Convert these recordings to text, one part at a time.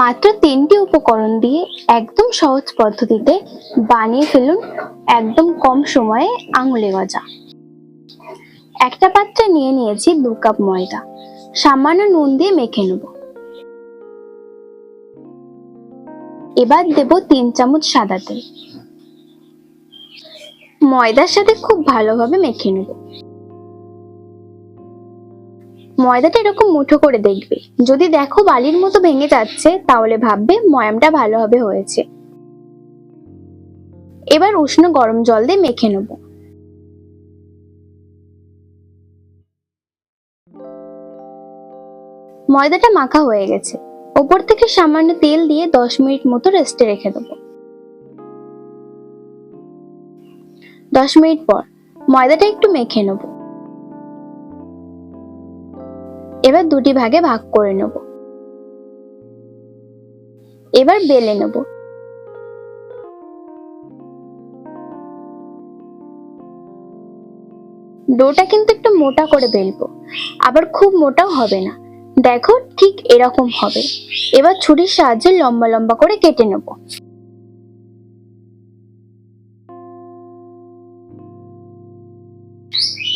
মাত্র তিনটি উপকরণ দিয়ে একদম সহজ পদ্ধতিতে বানিয়ে ফেলুন একদম কম সময়ে আঙুলে গজা। একটা পাত্রে নিয়ে নিয়েছি দু কাপ ময়দা। সামান্য নুন দিয়ে মেখে নেব। এবার দেব তিন চামচ সাদা তেল। ময়দার সাথে খুব ভালোভাবে মেখে নেব। ময়দাটা এরকম মুঠো করে দেখবে। যদি দেখো বালির মতো ভেঙে যাচ্ছে, তাহলে ভাববে ময়ামটা ভালোভাবে হয়েছে। এবার উষ্ণ গরম জল দিয়ে মেখে নেব। ময়দাটা মাখা হয়ে গেছে। ওপর থেকে সামান্য তেল দিয়ে দশ মিনিট মতো রেস্টে রেখে দেবো। দশ মিনিট পর ময়দাটা একটু মেখে নেব। এবার দুটি ভাগে ভাগ করে নেব। এবার বেলে নেব। ডোটা কিন্তু একটু মোটা করে বেলবো। আবার খুব মোটাও হবে না। দেখো ঠিক এরকম হবে। এবার ছুরির সাহায্যে লম্বা লম্বা করে কেটে নেব।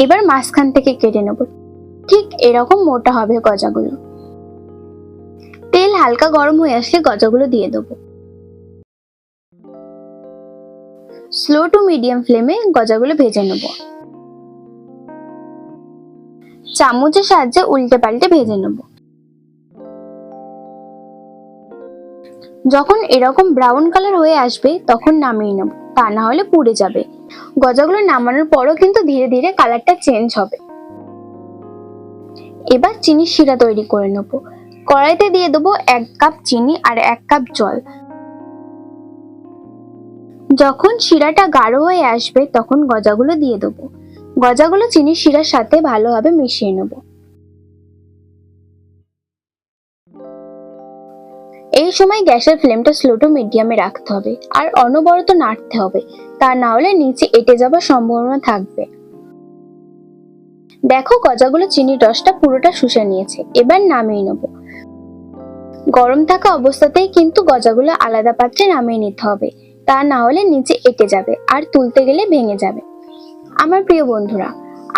এবার মাঝখান থেকে কেটে নেব। ঠিক এরকম মোটা হবে গজাগুলো। তেল হালকা গরম হয়ে আসলে গজাগুলো দিয়ে দেবো। স্লো টু মিডিয়াম ফ্লেমে গজাগুলো ভেজে নেব। চামচের সাহায্যে উল্টে পাল্টে ভেজে নেব। যখন এরকম ব্রাউন কালার হয়ে আসবে, তখন নামিয়ে নেব। তা না হলে পুড়ে যাবে। গজাগুলো নামানোর পরও কিন্তু ধীরে ধীরে কালারটা চেঞ্জ হবে। এবার চিনি শিরা তৈরি করে নেব। কড়াইতে দিয়ে দেবো এক কাপ চিনি আর এক কাপ জল। যখন শিরাটা গাঢ় হয়ে আসবে, তখন গজাগুলো দিয়ে দেবো। গজাগুলো চিনির শিরার সাথে ভালোভাবে মিশিয়ে নেব। এই সময় গ্যাসের ফ্লেমটা স্লো টু মিডিয়ামে রাখতে হবে আর অনবরত নাড়তে হবে। তা না হলে নিচে এঁটে যাবার সম্ভাবনা থাকবে। দেখো গজাগুলো চিনির রসটা পুরোটা শুষে নিয়েছে, এবার নামিয়ে নেব। গরম থাকা অবস্থাতেই কিন্তু গজাগুলো আলাদা পাত্রে নামিয়ে নিতে হবে, তা না হলে নিচে এঁটে যাবে আর তুলতে গেলে ভেঙে যাবে। আমার প্রিয় বন্ধুরা,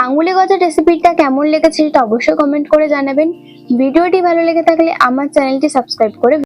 আঙুলে গজা রেসিপিটা কেমন লেগেছে সেটা অবশ্যই কমেন্ট করে জানাবেন। ভিডিওটি ভালো লেগে থাকলে আমার চ্যানেলটি সাবস্ক্রাইব করে